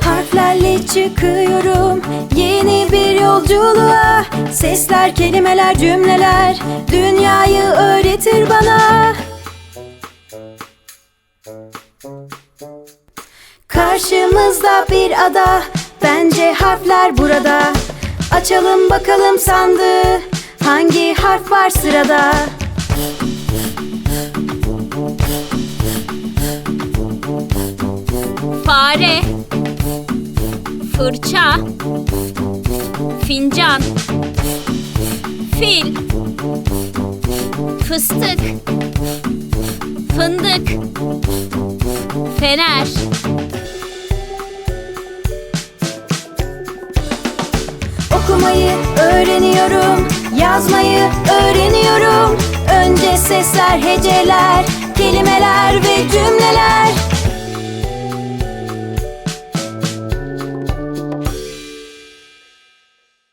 Harflerle çıkıyorum yeni bir yolculuğa. Sesler, kelimeler, cümleler dünyayı öğretir bana. Karşımızda bir ada Bence harfler burada. Açalım bakalım sandığı Hangi harf var sırada? Fare. Fırça. Fincan. Fil. Fıstık. Fındık. Fener. Okumayı öğreniyorum Yazmayı öğreniyorum. Önce sesler, heceler Kelimeler